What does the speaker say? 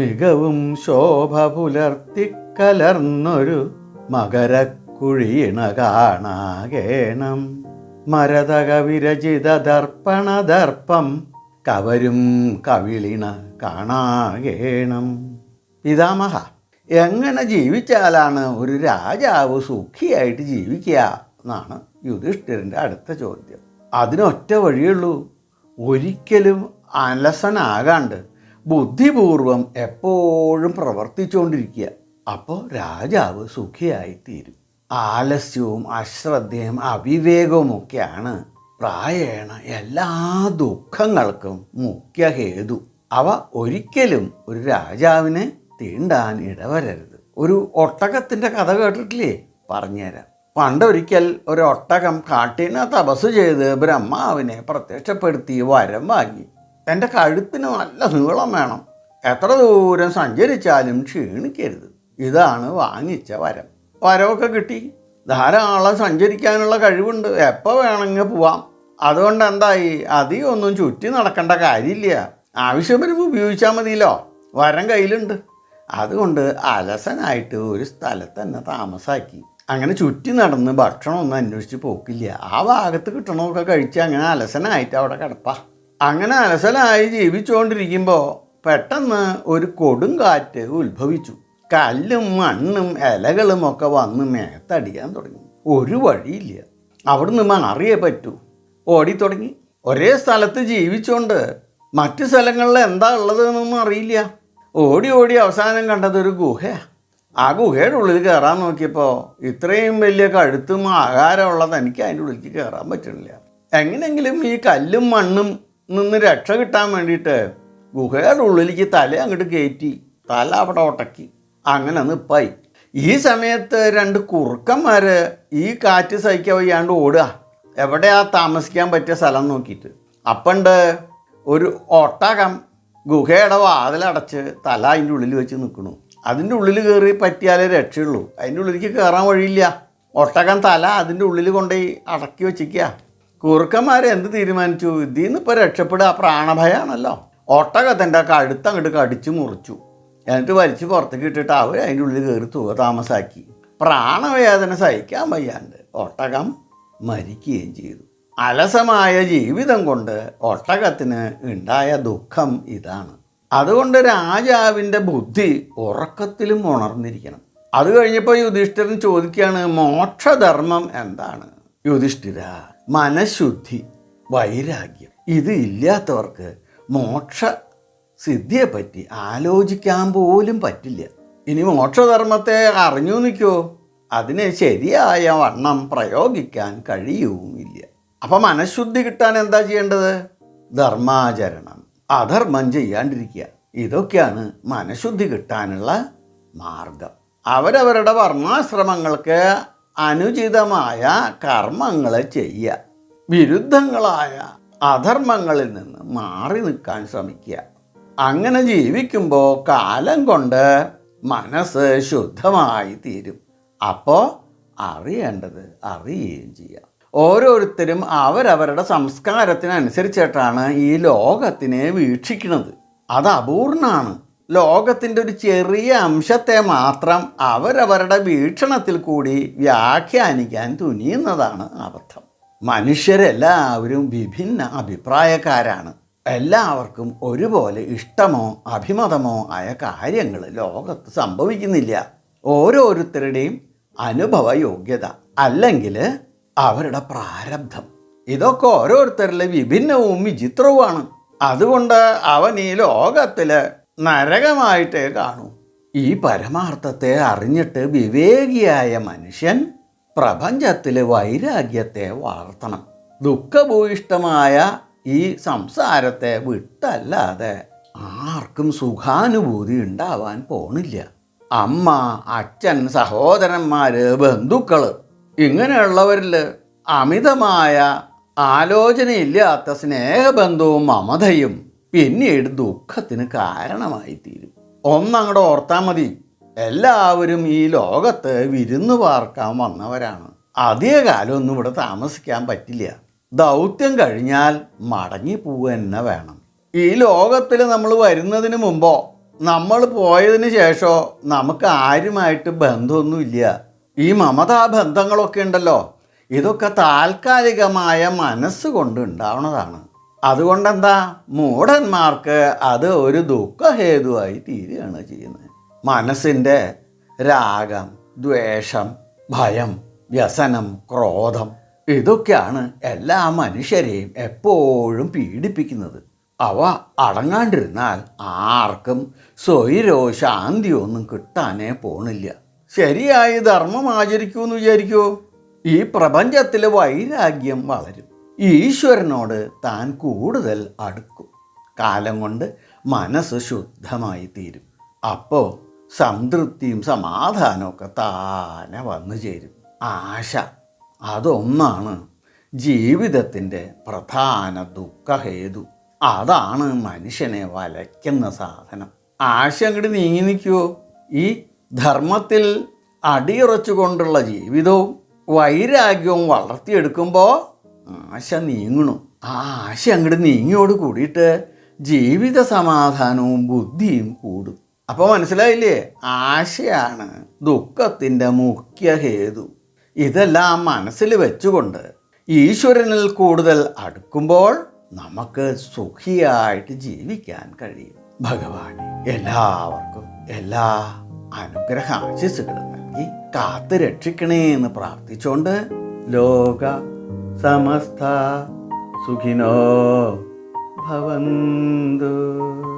മികവും ശോഭ പുലർത്തി കലർന്നൊരു മകരക്കുഴിയിണ കാണാകേണം മരതക വിരചിത ദർപ്പണ ദർപ്പം കവരും കവിളിണ കാണാകേണം. പിതാമഹ എങ്ങനെ ജീവിച്ചാലാണ് ഒരു രാജാവ് സുഖിയായിട്ട് ജീവിക്കുക എന്നാണ് യുധിഷ്ഠിരന്റെ അടുത്ത ചോദ്യം. അതിനൊറ്റ വഴിയുള്ളൂ ഒരിക്കലും അലസനാകാണ്ട് ബുദ്ധിപൂർവം എപ്പോഴും പ്രവർത്തിച്ചുകൊണ്ടിരിക്കുക. അപ്പോൾ രാജാവ് സുഖിയായിത്തീരും. ആലസ്യവും അശ്രദ്ധയും അവിവേകവുമൊക്കെയാണ് പ്രായേണ എല്ലാ ദുഃഖങ്ങൾക്കും മുഖ്യ ഹേതു. അവ ഒരിക്കലും ഒരു രാജാവിനെ തീണ്ടാൻ ഇടവരരുത്. ഒരു ഒട്ടകത്തിന്റെ കഥ കേട്ടിട്ടില്ലേ? പറഞ്ഞുതരാം. പണ്ടൊരിക്കൽ ഒരു ഒട്ടകം കാട്ടിനെ തപസ് ചെയ്ത് ബ്രഹ്മാവിനെ പ്രത്യക്ഷപ്പെടുത്തി വരം വാങ്ങി. എന്റെ കഴുത്തിന് നല്ല നീളം വേണം. എത്ര ദൂരം സഞ്ചരിച്ചാലും ക്ഷീണിക്കരുത്. ഇതാണ് വാങ്ങിച്ച വരം. വരമൊക്കെ കിട്ടി. ധാരാളം സഞ്ചരിക്കാനുള്ള കഴിവുണ്ട്. എപ്പോൾ വേണമെങ്കിൽ പോവാം. അതുകൊണ്ട് എന്തായി? അധികം ഒന്നും ചുറ്റി നടക്കേണ്ട കാര്യമില്ല. ആവശ്യം വരുമ്പോൾ ഉപയോഗിച്ചാൽ മതിയല്ലോ. വരം കയ്യിലുണ്ട്. അതുകൊണ്ട് അലസനായിട്ട് ഒരു സ്ഥലത്ത് തന്നെ താമസാക്കി. അങ്ങനെ ചുറ്റി നടന്ന് ഭക്ഷണമൊന്നും അന്വേഷിച്ച് പോക്കില്ല. ആ ഭാഗത്ത് കിട്ടണമൊക്കെ കഴിച്ച് അങ്ങനെ അലസനായിട്ട് അവിടെ കിടപ്പാ. അങ്ങനെ അലസലായി ജീവിച്ചുകൊണ്ടിരിക്കുമ്പോൾ പെട്ടെന്ന് ഒരു കൊടുങ്കാറ്റ് ഉത്ഭവിച്ചു. കല്ലും മണ്ണും ഇലകളും ഒക്കെ വന്ന് മേത്തടിയാൻ തുടങ്ങി. ഒരു വഴിയില്ല. അവിടുന്ന് മാറിയേ പറ്റൂ. ഓടിത്തുടങ്ങി ഒരേ സ്ഥലത്ത് ജീവിച്ചുകൊണ്ട് മറ്റു സ്ഥലങ്ങളിൽ എന്താ ഉള്ളതെന്നൊന്നും അറിയില്ല. ഓടി ഓടി അവസാനം കണ്ടതൊരു ഗുഹയാണ് ആ ഗുഹയുടെ ഉള്ളിൽ കയറാൻ നോക്കിയപ്പോൾ ഇത്രയും വലിയ കഴുത്തും ആകാരമുള്ളത് എനിക്ക് അതിന്റെ ഉള്ളിലേക്ക് കയറാൻ പറ്റണില്ല. എങ്ങനെയെങ്കിലും ഈ കല്ലും മണ്ണും നിന്ന് രക്ഷ കിട്ടാൻ വേണ്ടിയിട്ട് ഗുഹയുടെ ഉള്ളിലേക്ക് തല അങ്ങോട്ട് കയറ്റി തല അവിടെ ഒട്ടക്കി. അങ്ങനെ നിപ്പായി. ഈ സമയത്ത് രണ്ട് കുറുക്കന്മാർ ഈ കാറ്റ് സഹിക്കാൻ വയ്യാണ്ട് ഓടുക. എവിടെയാ താമസിക്കാൻ പറ്റിയ സ്ഥലം നോക്കിയിട്ട്. അപ്പണ്ട് ഒരു ഒട്ടകം ഗുഹയുടെ വാതിലടച്ച് തല അതിന്റെ ഉള്ളിൽ വെച്ച് നിൽക്കണു അതിന്റെ ഉള്ളിൽ കയറി പറ്റിയാലേ രക്ഷയുള്ളൂ. അതിന്റെ ഉള്ളിലേക്ക് കയറാൻ വഴിയില്ല. ഒട്ടകം തല അതിന്റെ ഉള്ളിൽ കൊണ്ടുപോയി അടക്കി വെച്ചിരിക്കുക. കുറുക്കന്മാർ എന്ത് തീരുമാനിച്ചു? ഇതിൽ നിന്ന് ഇപ്പോൾ രക്ഷപ്പെടുക പ്രാണഭയമാണല്ലോ ഒട്ടകത്തിന്റെ കഴുത്ത് അങ്ങോട്ട് കടിച്ചു മുറിച്ചു. എന്നിട്ട് വലിച്ച് പുറത്തേക്ക് ഇട്ടിട്ട് അവർ അതിന്റെ ഉള്ളിൽ കയറി തുക താമസാക്കി. പ്രാണവേദന സഹിക്കാൻ വയ്യാണ്ട് ഒട്ടകം മരിക്കുകയും ചെയ്തു. അലസമായ ജീവിതം കൊണ്ട് ഒട്ടകത്തിന് ഉണ്ടായ ദുഃഖം ഇതാണ്. അതുകൊണ്ട് രാജാവിന്റെ ബുദ്ധി ഉറക്കത്തിലും ഉണർന്നിരിക്കണം. അത് കഴിഞ്ഞപ്പോൾ യുധിഷ്ഠിരൻ ചോദിക്കുകയാണ് മോക്ഷധർമ്മം എന്താണ്? യുധിഷ്ഠിര മനഃശുദ്ധി വൈരാഗ്യം. ഇത് ഇല്ലാത്തവർക്ക് മോക്ഷ സിദ്ധിയെ പറ്റി ആലോചിക്കാൻ പോലും പറ്റില്ല. ഇനി മോക്ഷധർമ്മത്തെ അറിഞ്ഞു നിൽക്കോ. അതിനെ ശരിയായ വണ്ണം പ്രയോഗിക്കാൻ കഴിയുമില്ല. അപ്പം മനഃശുദ്ധി കിട്ടാൻ എന്താ ചെയ്യേണ്ടത്? ധർമാചരണം. അധർമ്മം ചെയ്യാണ്ടിരിക്കുക. ഇതൊക്കെയാണ് മനഃശുദ്ധി കിട്ടാനുള്ള മാർഗം. അവരവരുടെ വർണാശ്രമങ്ങൾക്ക് അനുചിതമായ കർമ്മങ്ങൾ ചെയ്യുക. വിരുദ്ധങ്ങളായ അധർമ്മങ്ങളിൽ നിന്ന് മാറി നിൽക്കാൻ ശ്രമിക്കുക. അങ്ങനെ ജീവിക്കുമ്പോൾ കാലം കൊണ്ട് മനസ്സ് ശുദ്ധമായി തീരും. അപ്പോൾ അറിയേണ്ടത് അറിയുകയും ചെയ്യാം. ഓരോരുത്തരും അവരവരുടെ സംസ്കാരത്തിനനുസരിച്ചിട്ടാണ് ഈ ലോകത്തിനെ വീക്ഷിക്കുന്നത്. അത് അപൂർണമാണ് ലോകത്തിന്റെ ഒരു ചെറിയ അംശത്തെ മാത്രം അവരവരുടെ വീക്ഷണത്തിൽ കൂടി വ്യാഖ്യാനിക്കാൻ തുനിയുന്നതാണ് അബദ്ധം മനുഷ്യരെല്ലാവരും വിഭിന്ന അഭിപ്രായക്കാരാണ്. എല്ലാവർക്കും ഒരുപോലെ ഇഷ്ടമോ അഭിമതമോ ആയ കാര്യങ്ങൾ ലോകത്ത് സംഭവിക്കുന്നില്ല. ഓരോരുത്തരുടെയും അനുഭവ യോഗ്യത അല്ലെങ്കിൽ അവരുടെ പ്രാരബ്ധം. ഇതൊക്കെ ഓരോരുത്തരിലെ വിഭിന്നവും വിചിത്രവുമാണ്. അതുകൊണ്ട് അവൻ ഈ ലോകത്തിൽ നരകമായിട്ടേ കാണൂ. ഈ പരമാർത്ഥത്തെ അറിഞ്ഞിട്ട് വിവേകിയായ മനുഷ്യൻ പ്രപഞ്ചത്തിൽ വൈരാഗ്യത്തെ വളർത്തണം ദുഃഖഭൂയിഷ്ടമായ ഈ സംസാരത്തെ വിട്ടല്ലാതെ ആർക്കും സുഖാനുഭൂതി ഉണ്ടാവാൻ പോണില്ല. അമ്മ അച്ഛൻ സഹോദരന്മാർ ബന്ധുക്കൾ ഇങ്ങനെയുള്ളവരിൽ അമിതമായ ആലോചനയില്ലാത്ത സ്നേഹബന്ധവും മമതയും പിന്നീട് ദുഃഖത്തിന് കാരണമായി തീരും ഒന്നങ്ങോട്ട് ഓർത്താൽ മതി. എല്ലാവരും ഈ ലോകത്ത് വിരുന്നു പാർക്കാൻ വന്നവരാണ്. അധികകാലമൊന്നും ഇവിടെ താമസിക്കാൻ പറ്റില്ല. ദൗത്യം കഴിഞ്ഞാൽ മടങ്ങി പോവുക തന്നെ വേണം. ഈ ലോകത്തിൽ നമ്മൾ വരുന്നതിന് മുമ്പോ നമ്മൾ പോയതിന് ശേഷമോ നമുക്ക് ആരുമായിട്ട് ബന്ധമൊന്നുമില്ല. ഈ മമതാ ബന്ധങ്ങളൊക്കെ ഉണ്ടല്ലോ. ഇതൊക്കെ താൽക്കാലികമായ മനസ്സുകൊണ്ട് ഉണ്ടാവണതാണ്. അതുകൊണ്ടെന്താ? മൂഢന്മാർക്ക് അത് ഒരു ദുഃഖഹേതുവായി തീരുകയാണ് ചെയ്യുന്നത്. മനസ്സിന്റെ രാഗം ദ്വേഷം ഭയം വ്യസനം ക്രോധം ഇതൊക്കെയാണ് എല്ലാ മനുഷ്യരെയും എപ്പോഴും പീഡിപ്പിക്കുന്നത്. അവ അടങ്ങാണ്ടിരുന്നാൽ ആർക്കും സ്വൈരോ ശാന്തിയോ ഒന്നും കിട്ടാനേ പോണില്ല. ശരിയായി ധർമ്മം ആചരിക്കൂ എന്ന് വിചാരിക്കൂ. ഈ പ്രപഞ്ചത്തിലെ വൈരാഗ്യം വളരും. ഈശ്വരനോട് താൻ കൂടുതൽ അടുക്കും. കാലം കൊണ്ട് മനസ്സ് ശുദ്ധമായി തീരും. അപ്പോൾ സംതൃപ്തിയും സമാധാനമൊക്കെ താനെ വന്നു ചേരും. ആശ അതൊന്നാണ് ജീവിതത്തിന്റെ പ്രധാന ദുഃഖഹേതു. അതാണ് മനുഷ്യനെ വലയ്ക്കുന്ന സാധനം. ആശ അങ്ങോട്ട് നീങ്ങി നിൽക്കുമോ ഈ ധർമ്മത്തിൽ അടിയുറച്ചുകൊണ്ടുള്ള ജീവിതവും വൈരാഗ്യവും വളർത്തിയെടുക്കുമ്പോൾ ആശ നീങ്ങണു. ആ ആശ അങ്ങോട്ട് നീങ്ങിയോട് കൂടിയിട്ട് ജീവിത സമാധാനവും ബുദ്ധിയും കൂടും. അപ്പോൾ മനസ്സിലായില്ലേ? ആശയാണ് ദുഃഖത്തിന്റെ മുഖ്യ ഹേതു. ഇതെല്ലാം മനസ്സിൽ വെച്ചുകൊണ്ട് ഈശ്വരനിൽ കൂടുതൽ അടുക്കുമ്പോൾ നമുക്ക് സുഖിയായിട്ട് ജീവിക്കാൻ കഴിയും. ഭഗവാൻ എല്ലാവർക്കും എല്ലാ അനുഗ്രഹ ആശിസുകളും നൽകി കാത്തു രക്ഷിക്കണേ എന്ന് പ്രാർത്ഥിച്ചുകൊണ്ട് ലോക समस्ता सुखिनो भवन्तु।